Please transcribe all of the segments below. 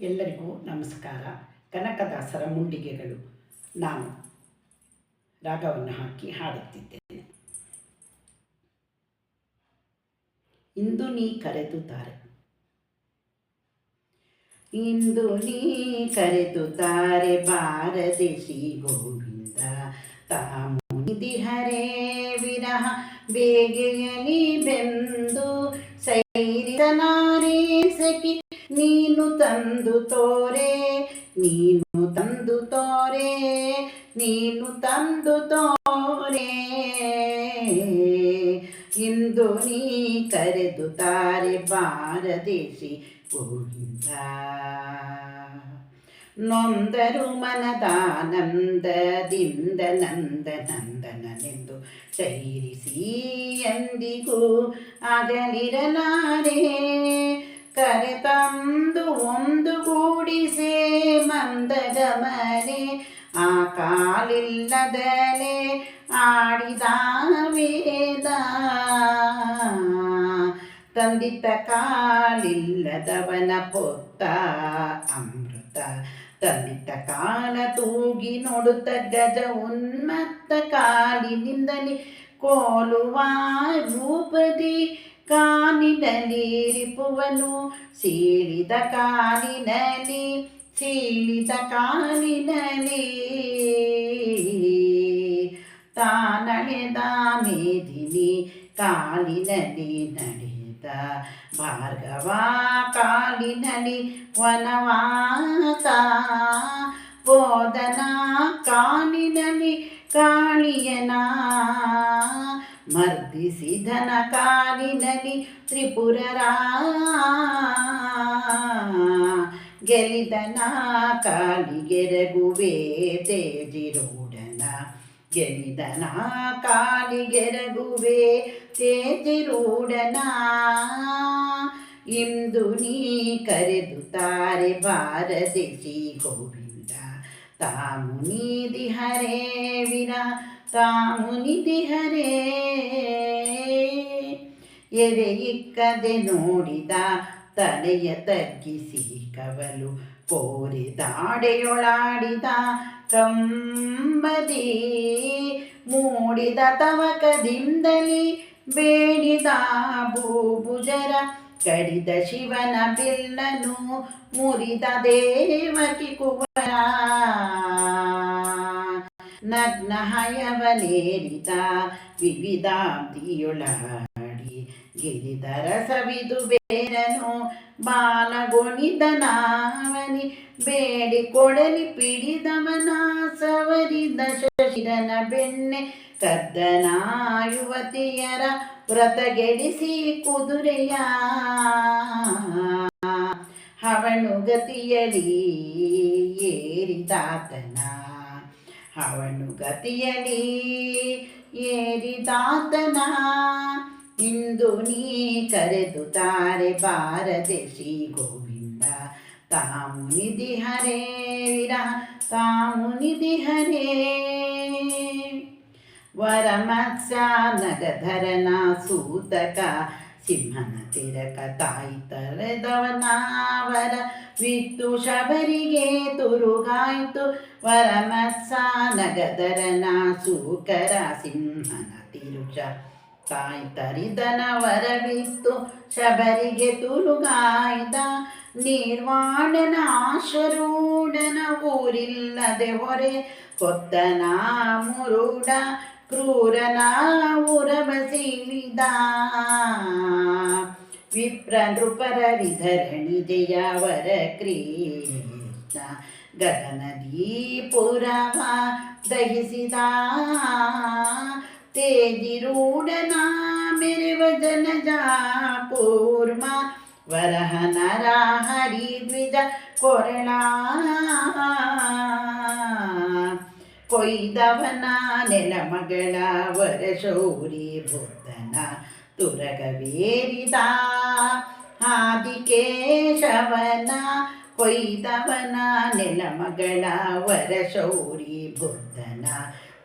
ಎಲ್ಲರಿಗೂ ನಮಸ್ಕಾರ. ಕನಕದಾಸರ ಮುಂಡಿಗೆಗಳು. ನಾನು ರಾಗವನ್ನು ಹಾಕಿ ಹಾಡುತ್ತಿದ್ದೇನೆ. ಇಂದು ನೀ ಕರೆದು ತಾರೆ. ಇಂದು ನೀ ಕರೆದು ತಾರೆ ಶ್ರೀ ಗೋವಿಂದ. ತಾಮುನಿದಿ ಹರೇ ನೀನು ತಂದು ತೋರೆ ನೀನು ತಂದು ತೋರೆ ನೀನು ತಂದು ತೋರೆ ಇಂದು ನೀ ಕರೆದು ತಾರೆ ಬಾರದೇಶಿ ಗೋವಿಂದ ನೊಂದರು ಮನದಾನಂದದಿಂದ ನಂದ ನಂದನನೆಂದು ಸೈರಿಸಿ ಎಂದಿಗೂ ಆಗಲಿರಲಾರೆ ಕರೆ ತಂದು ಒಂದು ಗೂಡಿಸೆ ಮಂದಗಮನೆ ಆ ಕಾಲಿಲ್ಲದಲೆ ಆಡಿದ ವೇದ ತಂದಿತ್ತ ಕಾಲಿಲ್ಲದವನ ಪೊತ್ತ ಅಮೃತ ತಂದಿತ್ತ ಕಾಲ ತೂಗಿ ನೋಡುತ್ತ ಗಜ ಉನ್ಮತ್ತ ಕಾಲಿನಿಂದಲೇ ಕೋಲುವ ರೂಪದಿ ಕಾಲಿನಲ್ಲಿ ರಿಪುವನು ಸೀಳಿದ ಕಾಲಿನಲ್ಲಿ ಸೀಳಿದ ಕಾಲಿನಲ್ಲಿ ತಾನಳೆದ ಮೇದಿನಿ ಕಾಲಿನಲ್ಲಿ ನಡೆದ ಭಾರ್ಗವ ಕಾಲಿನಲ್ಲಿ ವನವಾಸ ಬೋಧನ ಕಾಲಿನಲ್ಲಿ ಕಾಳಿಯನ ಮರ್ದಿಸಿದನ ಕಾಲಿನಲ್ಲಿ ತ್ರಿಪುರರ ಗೆಲಿದನ ಕಾಲಿಗೆರಗುವೆ ತೇಜಿರೋಡನ ಗೆಲಿದನ ಕಾಲಿಗೆರಗುವೆ ತೇಜಿರೂಢನ ಇಂದು ನೀ ಕರೆದು ತಾರೆ ಬಾರದಿಸಿ ಗೋವಿಂದ ತಾಮುನಿದಿ ಹರೇ ವಿರ ತಾಮುನಿದಿ ಹರೇ ಎದೆ ಇಕ್ಕದೆ ನೋಡಿದ ತಲೆಯ ತಗ್ಗಿಸಿ ಕವಲು ಕೋರಿದಾಡೆಯೊಳಾಡಿದ ಕಂಬದಿ. ಮೂಡಿದ ತವಕದಿಂದಲಿ ಬೇಡಿದ ಭೂಭುಜರ ಕಡಿದ ಶಿವನ ಬಿಲ್ಲನು ಮುರಿದ ದೇವಕಿ ಕುವರ. ನಗ್ನ ಹಯವನೇರಿದ ವಿವಿಧಾಬ್ದಿಯೊಳಾಡಿ ಗಿರಿದರ ಸವಿದು ಬೇರನು ಬಾಲಗೊಣಿದನಾವನಿ ಬೇಡಿ ಕೊಡಲಿ ಪಿಡಿದವನ ಸವರಿದ ಶಶಿರನ ಬೆಣ್ಣೆ ಕದ್ದನ ಯುವತಿಯರ ವ್ರತಗೆಡಿಸಿ ಕುದುರೆಯ ಅವನು ಗತಿಯಲಿ ಅವನು ಗತಿಯಲಿ ಏರಿದಾತನ. ಇಂದು ನೀ ಕರೆದು ತಾರೆ ಬಾರದೇಶಿ ಗೋವಿಂದ. ತಾಮುನಿಧಿ ಹರೇ ವಿರ ತಾಮುನಿದಿ ಹರೇ. ವರಮತ್ಸ ನಗಧರನ ಸೂತಕ, ಸಿಂಹನ ತಿರಕ ತಾಯಿ ತಲೆದವನಾವರ ವಿತ್ತು ಶಬರಿಗೆ ತುರುಗಾಯಿತು ವರಮತ್ಸ ನಗಧರನ ಸೂಕರ ಸಿಂಹನ ತಿರುಚ ತಾಯಿ ತರಿದನ ವರವಿತ್ತು ಶಬರಿಗೆ ತುರುಗಾಯ್ದ ನಿರ್ವಾಣನ ಆಶರೂಢನ ಊರಿಲ್ಲದೆ ಹೊರೆ. ಕೊತ್ತನ ಮುರುಡ, ಕ್ರೂರನ ಉರಬಸೀಳಿದ ವಿಪ್ರ ನೃಪರರಿಧರಣಿ ಜಯವರ ಕೃಷ್ಣ ಗಗನದಿ ಪುರವ ದಹಿಸಿದ ತೇಜಿರೂಢನ ಮೆರೆವ ಜನಜ ಪೂರ್ಮ ವರಹ ನರ ಹರಿ ದ್ವಿಜ ಕೊರಳ ಕೊಯ್ದವನ ನೆಲಮಗಳ ವರಶೌರಿ ಬುದ್ಧನ ತುರಗವೇರಿದ ಆದಿಕೇಶವನ ಕೊಯ್ದವನ ನೆಲಮಗಳ ವರಶೌರಿ ಬುದ್ಧನ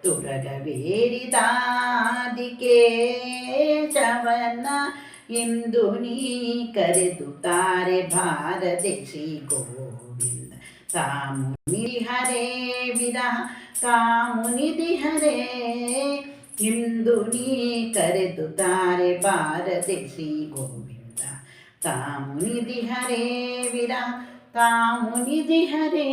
ತುರಗವೇರಿದಾದಿಕೇಶವನ ಇಂದು ನೀ ಕರೆದು ತಾರೆ ಭಾರದೇಶಿ ಗೋವಿಂದ. ಕಾಮುನಿ ಹರೇ ವಿರಹ ಕಾಮುನಿಧಿ ಹರೇ ಇಂದು ನೀ ಕರೆದು ತಾರೆ ಭಾರದೇಶಿ ಗೋವಿಂದ. ಕಾಮುನಿಧಿ ಹರೇ ವಿರಹ कामुनि दिहरे